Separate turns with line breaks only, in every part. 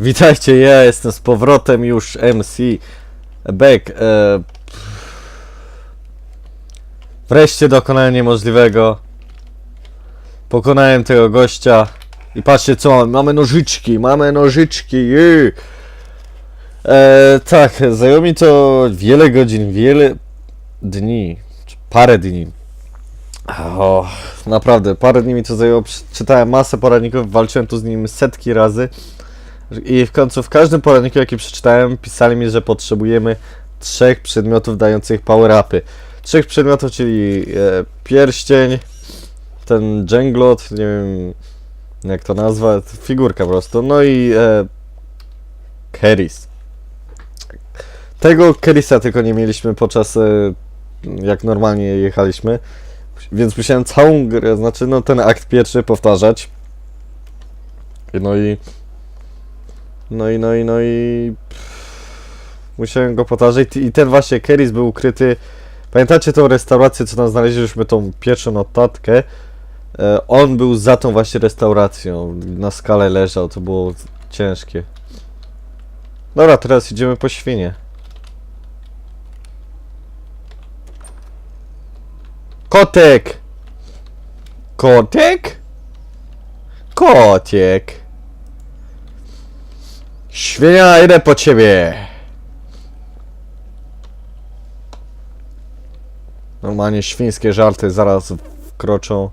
Witajcie, ja jestem z powrotem już MC Beck. E, wreszcie dokonałem niemożliwego. Pokonałem tego gościa. I patrzcie co mamy. Mamy nożyczki, mamy nożyczki. Jej. E, tak, zajęło mi to wiele godzin, wiele dni. Parę dni. O, naprawdę, parę dni mi to zajęło. Czytałem masę poradników, walczyłem tu z nim setki razy. I w końcu w każdym poradniku, jaki przeczytałem, pisali mi, że potrzebujemy trzech przedmiotów dających power-upy. Trzech przedmiotów, czyli e, pierścień, ten dżenglot, nie wiem jak to nazwa, figurka po prostu, no i e, Keris. Tego Kerisa tylko nie mieliśmy podczas e, jak normalnie jechaliśmy, więc musiałem całą grę, znaczy no ten akt pierwszy powtarzać. No i no i, no i, no i... Musiałem go powtarzać i ten właśnie Keris był ukryty... Pamiętacie tą restaurację, co tam znaleźliśmy, tą pierwszą notatkę? E, on był za tą właśnie restauracją. Na skale leżał, to było ciężkie. Dobra, teraz idziemy po świnie. Kotek! Kotek? Kotiek. Świnia, idę po ciebie! Normalnie świńskie żarty zaraz wkroczą.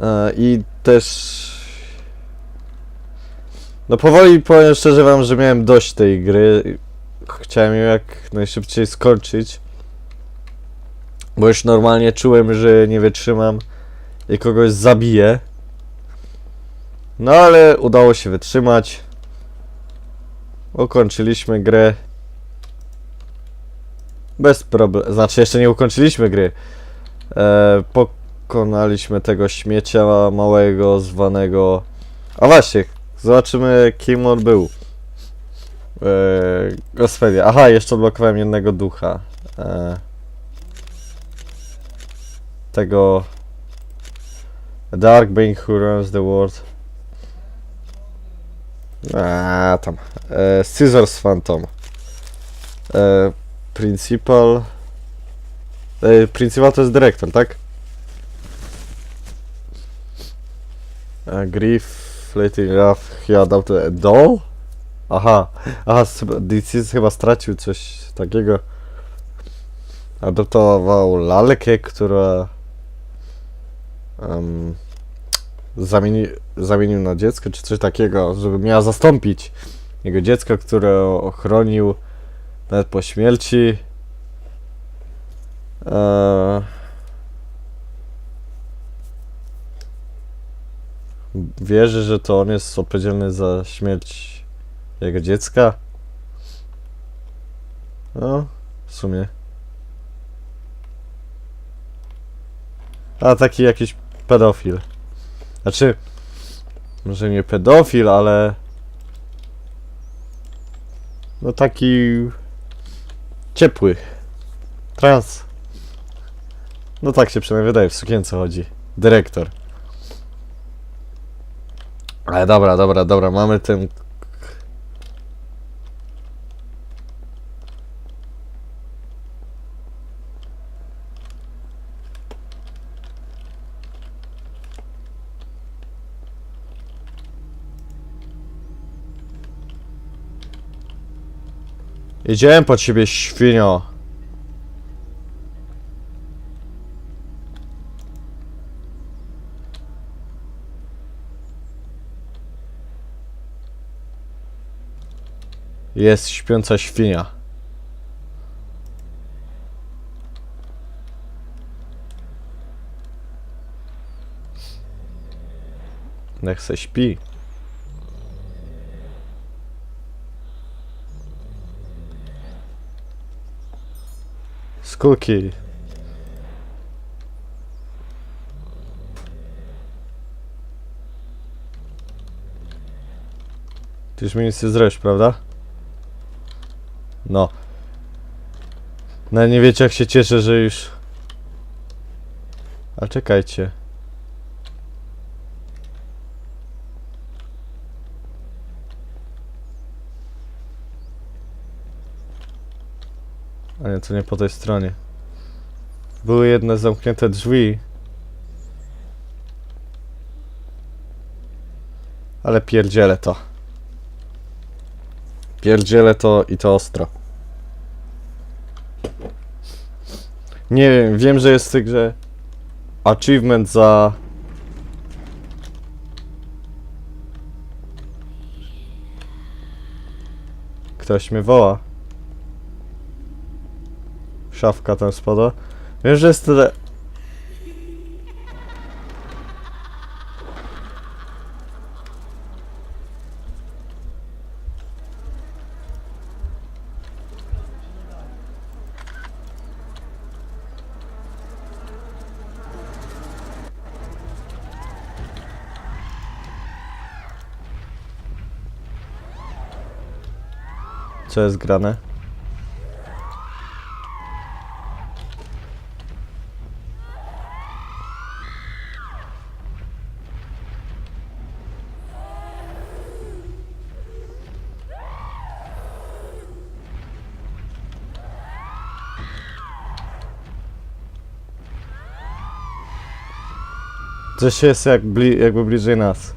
E, I też... No powoli powiem szczerze wam, że miałem dość tej gry. Chciałem ją jak najszybciej skończyć. Bo już normalnie czułem, że nie wytrzymam i kogoś zabiję. No ale udało się wytrzymać. Ukończyliśmy grę. Bez problemu. Znaczy, jeszcze nie ukończyliśmy gry. E, pokonaliśmy tego śmiecia małego, zwanego. A właśnie, zobaczymy, kim on był. E, Gospodzie. Aha, jeszcze odblokowałem jednego ducha. E, tego. Dark Being Who Runs the World. A tam. E, Scissors Phantom. E, principal. E, principal to jest dyrektor, tak? E, Love, chyba dał to Doll? Aha, aha, DC chyba stracił coś takiego. Adoptował lalkę, która um, zamieni, zamienił na dziecko, czy coś takiego, żeby miała zastąpić jego dziecko, które ochronił nawet po śmierci. Eee, wierzy, że to on jest odpowiedzialny za śmierć jego dziecka. No, w sumie. A taki jakiś pedofil. Znaczy, może nie pedofil, ale. No taki. ciepły. Trans. No tak się przynajmniej wydaje, w sukience chodzi. Dyrektor. Ale dobra, dobra, dobra, mamy ten. Jedziałem po ciebie, świnio. Jest śpiąca świnia. Niech se śpi. Skórki. Ty już mi nic nie zrobisz, prawda? No. No nie wiecie jak się cieszę, że już... A czekajcie. A nie, to nie po tej stronie. Były jedne zamknięte drzwi. Ale pierdzielę to. Pierdzielę to i to ostro. Nie wiem, wiem, że jest w tej grze achievement za... Ktoś mnie woła. Szafka tam spada. Wiem, że jest tyle... Co jest grane? Coś jest jak bli jakby bliżej nas.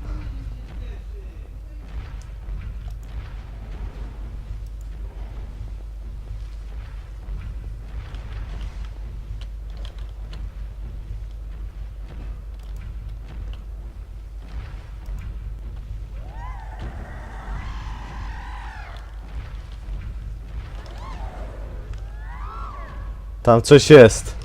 Tam coś jest.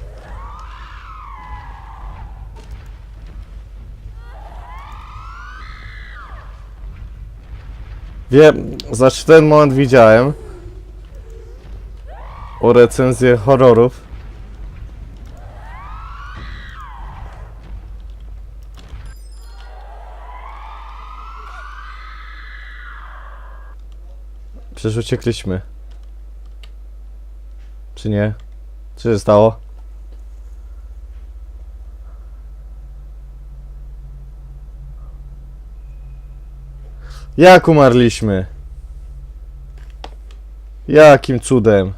Wiem, znaczy ten moment widziałem. O recenzję horrorów. Przecież uciekliśmy. Czy nie? Co się stało? Jak umarliśmy? Jakim cudem?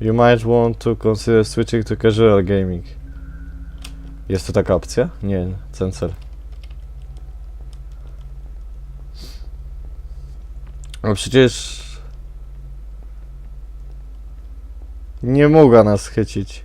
You might want to consider switching to casual gaming. Jest to taka opcja? Nie, cancel. No przecież... Nie mogła nas chycić.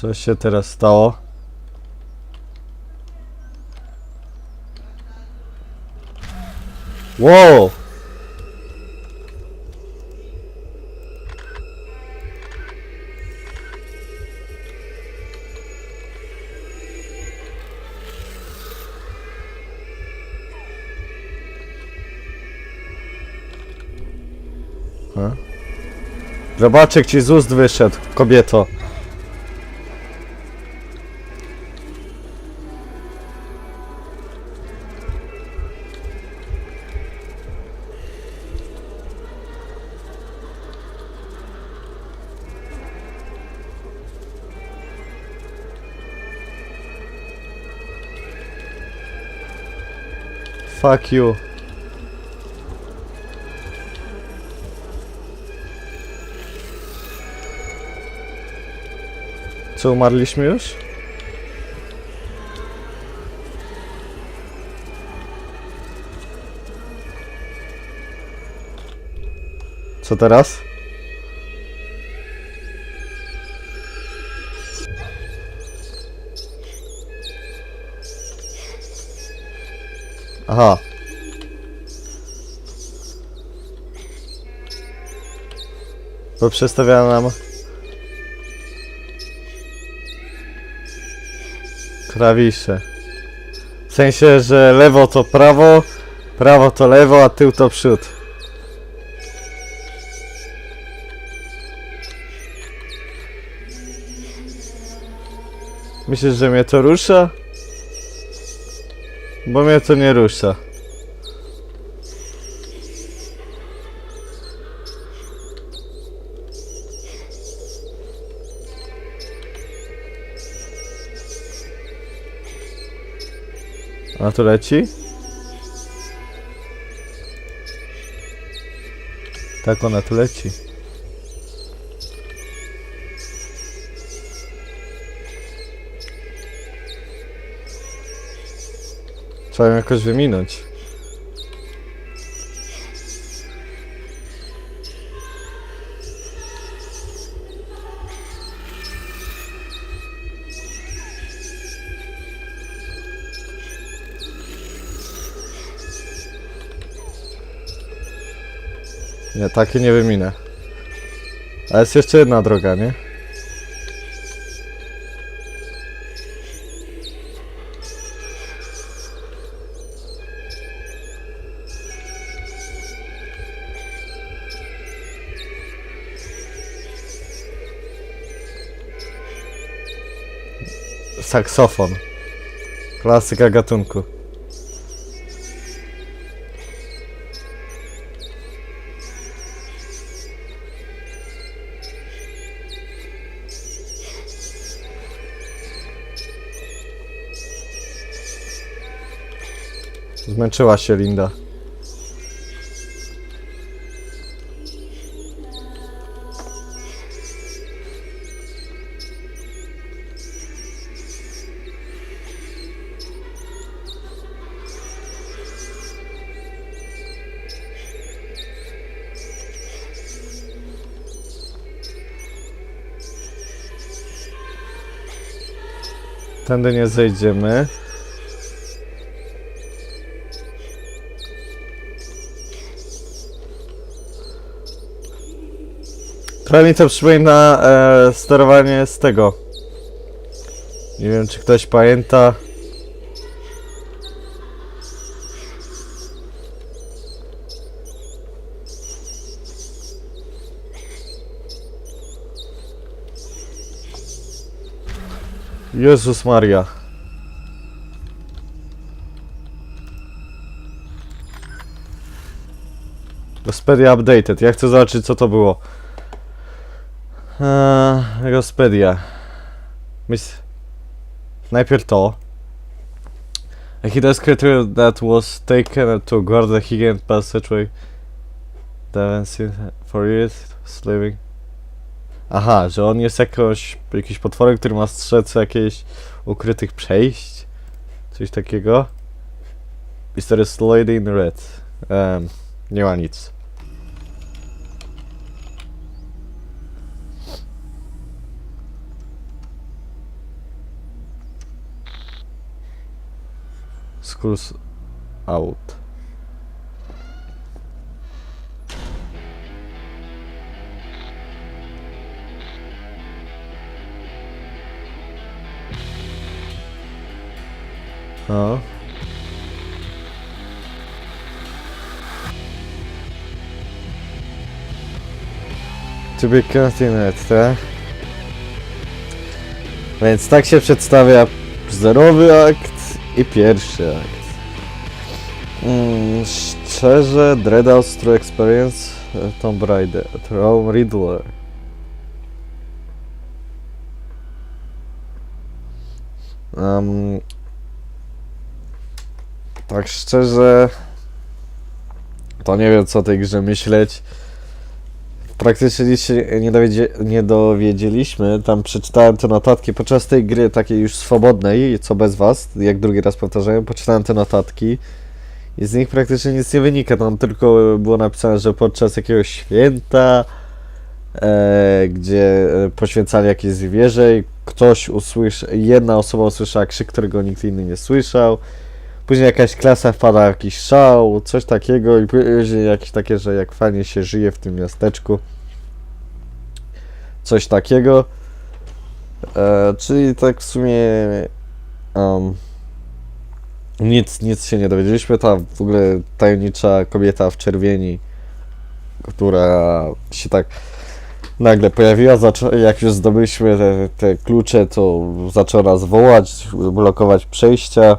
Co się teraz stało? Wow! Jak ci z ust wyszedł, kobieto. Fuck you. Co, umarliśmy już? Co teraz? Aha. Bo przedstawia nam klawisze. W sensie, że lewo to prawo, prawo to lewo, a tył to przód. Myślisz, że mnie to rusza? Bo mnie to nie rusza. A tu leci? Tak ona tu leci. Trzeba ją jakoś wyminąć. Nie, takie nie wyminę. A jest jeszcze jedna droga, nie? Saksofon. Klasyka gatunku. Zmęczyła się Linda. Tędy nie zejdziemy. Trochę mi to przypomina e, sterowanie z tego. Nie wiem, czy ktoś pamięta. Jezus Maria. Rospedia updated. Ja chcę zobaczyć, co to było. Eee, Rospedia. Myśl... Najpierw to. A hidden creature that was taken to guard the hidden passageway. Dancing for years, slaving. Aha, że on jest jakoś, jakiś potworem, który ma strzec jakichś ukrytych przejść. Coś takiego. Mysterious Lady in Red. Em, nie ma nic. Schools out. No. To be continued, tak? Więc tak się przedstawia zerowy akt i pierwszy akt. Mm, szczerze, Dreadhouse True Experience, e, Tomb Raider, Rome Riddler. Um, tak szczerze, to nie wiem co o tej grze myśleć. Praktycznie nic się nie, nie dowiedzieliśmy. Tam przeczytałem te notatki podczas tej gry takiej już swobodnej, co bez was, jak drugi raz powtarzałem, poczytałem te notatki i z nich praktycznie nic nie wynika. Tam tylko było napisane, że podczas jakiegoś święta, e, gdzie poświęcali jakieś zwierzę, ktoś usłyszał, jedna osoba usłyszała krzyk, którego nikt inny nie słyszał. Później jakaś klasa wpada jakiś szał, coś takiego i później jakieś takie, że jak fajnie się żyje w tym miasteczku. Coś takiego. E, czyli tak w sumie um, nic, nic się nie dowiedzieliśmy. Ta w ogóle tajemnicza kobieta w czerwieni, która się tak nagle pojawiła, jak już zdobyliśmy te, te klucze, to zaczęła nas wołać, blokować przejścia.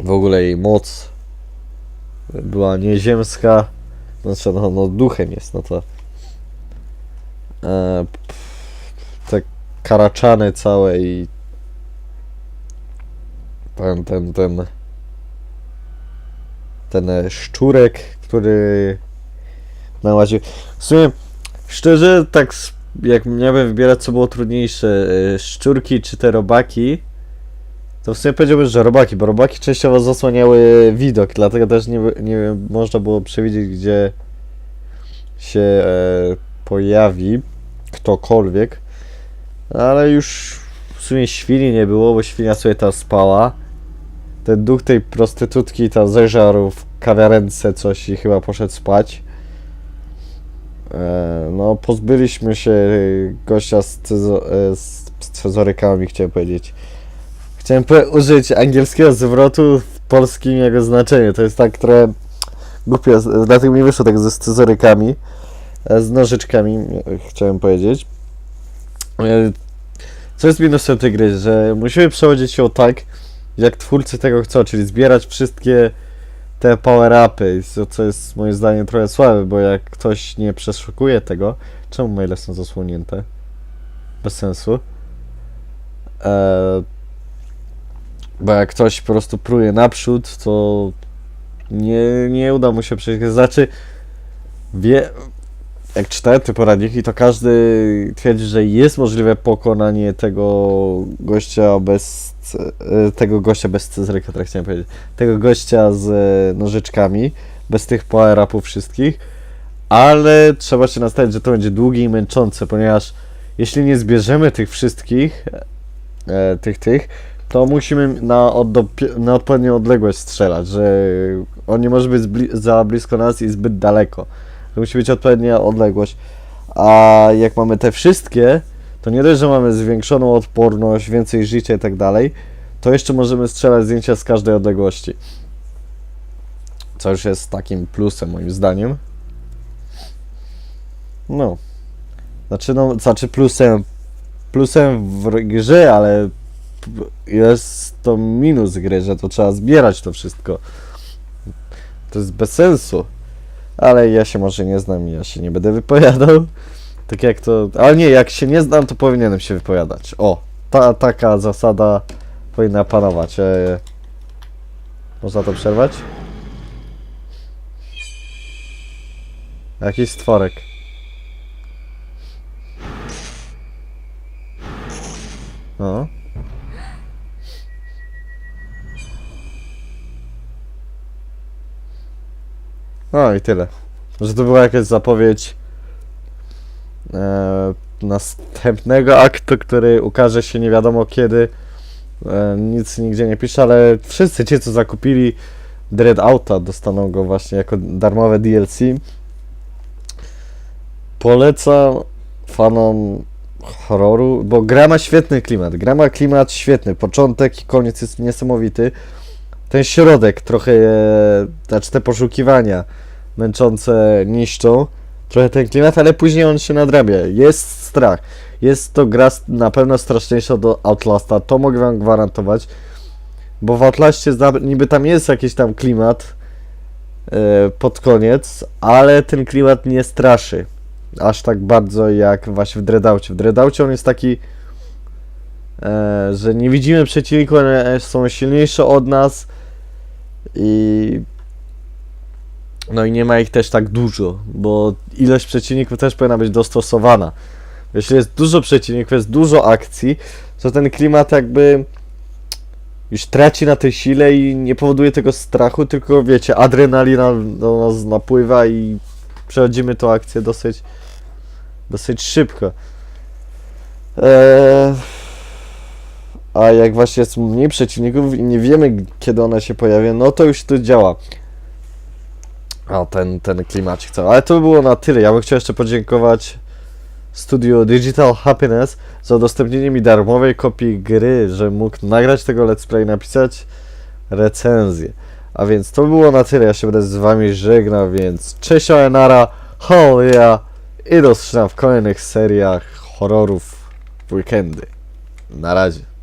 W ogóle jej moc była nieziemska. Znaczy, no, no duchem jest, no to. E, te karaczany całe i. Ten, ten, ten. Ten e, szczurek, który nałaził. W sumie, szczerze, tak jak miałbym wybierać, co było trudniejsze, e, szczurki czy te robaki, to w sumie powiedziałbym, że robaki, bo robaki częściowo zasłaniały widok, dlatego też nie, nie można było przewidzieć, gdzie się e, pojawi ktokolwiek. Ale już w sumie świni nie było, bo świnia sobie tam spała. Ten duch tej prostytutki tam zeżarł w kawiarence coś i chyba poszedł spać. E, no, pozbyliśmy się gościa z, cyzo- e, z chciałem powiedzieć. Chciałem użyć angielskiego zwrotu w polskim jego znaczeniu. To jest tak trochę głupio, dlatego mi wyszło tak ze scyzorykami, e, z nożyczkami, e, chciałem powiedzieć. E, Co jest minusem tej gry, że musimy przechodzić ją tak, jak twórcy tego chcą, czyli zbierać wszystkie te power-upy, co- jest moim zdaniem trochę słabe, bo jak ktoś nie przeszukuje tego, czemu maile są zasłonięte? Bez sensu. E, bo jak ktoś po prostu pruje naprzód, to nie, nie uda mu się przejść. Znaczy, wie, jak czytałem te poradniki, to każdy twierdzi, że jest możliwe pokonanie tego gościa bez, e, tego gościa bez scyzoryka, tak chciałem powiedzieć, tego gościa z e, nożyczkami, bez tych power-upów wszystkich, ale trzeba się nastawić, że to będzie długie i męczące, ponieważ jeśli nie zbierzemy tych wszystkich, e, tych, tych, to musimy na, oddopie- na odpowiednią odległość strzelać, że on nie może być za blisko nas i zbyt daleko. To musi być odpowiednia odległość. A jak mamy te wszystkie, to nie dość, że mamy zwiększoną odporność, więcej życia i tak dalej, to jeszcze możemy strzelać zdjęcia z każdej odległości. Co już jest takim plusem moim zdaniem. No. Znaczy, no, znaczy plusem, plusem w grze, ale jest to minus gry, że to trzeba zbierać to wszystko. To jest bez sensu. Ale ja się może nie znam i ja się nie będę wypowiadał. Tak jak to. Ale nie, jak się nie znam, to powinienem się wypowiadać. O, ta taka zasada powinna panować. E, można to przerwać? Jakiś stworek. No. No i tyle. Że to była jakaś zapowiedź e, następnego aktu, który ukaże się nie wiadomo kiedy. E, nic nigdzie nie pisze, ale wszyscy ci, co zakupili Dread Auta, dostaną go właśnie jako darmowe DLC. Polecam fanom horroru, bo gra ma świetny klimat. Gra ma klimat świetny. Początek i koniec jest niesamowity. Ten środek trochę, e, znaczy te poszukiwania męczące niszczą trochę ten klimat, ale później on się nadrabia. Jest strach. Jest to gra na pewno straszniejsza do Outlasta, to mogę wam gwarantować. Bo w Outlaście niby tam jest jakiś tam klimat e, pod koniec, ale ten klimat nie straszy aż tak bardzo jak właśnie w Dreadoutie. W Dreadoutie on jest taki, e, że nie widzimy przeciwników, one są silniejsze od nas i no i nie ma ich też tak dużo, bo ilość przeciwników też powinna być dostosowana. Jeśli jest dużo przeciwników, jest dużo akcji, to ten klimat jakby już traci na tej sile i nie powoduje tego strachu, tylko wiecie, adrenalina do nas napływa i przechodzimy tą akcję dosyć dosyć szybko. Eee, a jak właśnie jest mniej przeciwników i nie wiemy kiedy one się pojawią, no to już to działa. A ten, ten klimacik cały. Ale to by było na tyle. Ja bym chciał jeszcze podziękować studiu Digital Happiness za udostępnienie mi darmowej kopii gry, że mógł nagrać tego let's play, napisać recenzję. A więc to by było na tyle. Ja się będę z wami żegnał, więc cześć Oenara, hell yeah i rozstrzynam w kolejnych seriach horrorów weekendy. Na razie.